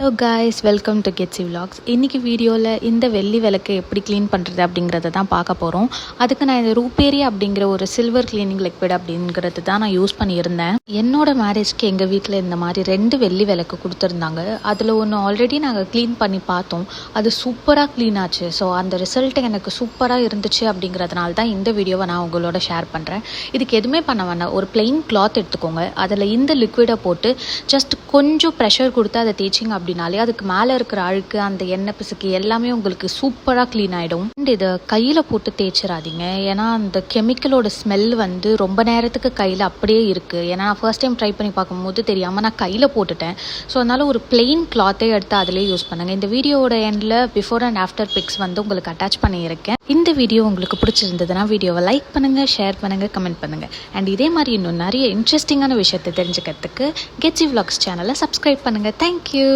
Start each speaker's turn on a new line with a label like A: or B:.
A: Hello guys welcome to Getsy vlogs இன்றைக்கி வீடியோவில் இந்த வெள்ளி விளக்கு எப்படி க்ளீன் பண்ணுறது அப்படிங்கிறத தான் பார்க்க போகிறோம் அதுக்கு நான் இந்த ரூபேரி அப்படிங்கிற ஒரு சில்வர் க்ளீனிங் லிக்விட் அப்படிங்கிறது தான் நான் யூஸ் பண்ணியிருந்தேன். என்னோட மேரேஜ்க்கு எங்கள் வீட்டில் இந்த மாதிரி ரெண்டு வெள்ளி விளக்கு கொடுத்துருந்தாங்க. அதில் ஒன்று ஆல்ரெடி நாங்கள் க்ளீன் பண்ணி பார்த்தோம். அது சூப்பராக க்ளீன் ஆச்சு. ஸோ அந்த ரிசல்ட் எனக்கு சூப்பராக இருந்துச்சு அப்படிங்கிறதுனால தான் இந்த வீடியோவை நான் உங்களோட ஷேர் பண்ணுறேன் இதுக்கு எதுவுமே பண்ண வேணாம். ஒரு பிளெயின் கிளாத் எடுத்துக்கோங்க. அதில் இந்த லிக்விடை போட்டு ஜஸ்ட் கொஞ்சம் ப்ரெஷர் கொடுத்து அதை தேய்ச்சிங்க அப்படின்னாலே அதுக்கு மேலே இருக்கிற அழுக்கு அந்த எண்ணெய் பிசுக்கு எல்லாமே உங்களுக்கு சூப்பராக க்ளீன் ஆகிடும் அண்ட் இதை கையில் போட்டு தேய்ச்சிடாதீங்க. ஏன்னா அந்த கெமிக்கலோட ஸ்மெல் வந்து ரொம்ப நேரத்துக்கு கையில் அப்படியே இருக்குது ஏன்னா நான் ஃபர்ஸ்ட் டைம் ட்ரை பண்ணி பார்க்கும்போது தெரியாமல் நான் கையில் போட்டுட்டேன். ஸோ அதனால் ஒரு பிளெயின் கிளாத்தே எடுத்து அதிலே யூஸ் பண்ணுங்கள் இந்த வீடியோவோட எண்டில் பிஃபோர் அண்ட் ஆஃப்டர் பிக்ஸ் வந்து உங்களுக்கு அட்டாச் பண்ணியிருக்கேன். இந்த வீடியோ உங்களுக்கு பிடிச்சிருந்ததுன்னா வீடியோவை லைக் பண்ணுங்கள் ஷேர் பண்ணுங்கள் கமெண்ட் பண்ணுங்கள் அண்ட் இதே மாதிரி இன்னும் நிறைய இன்ட்ரெஸ்டிங்கான விஷயத்தை தெரிஞ்சுக்கிறதுக்கு கெட்ஸி விலாக்ஸ் சேனலை சப்ஸ்கிரைப் பண்ணுங்கள் தேங்க்யூ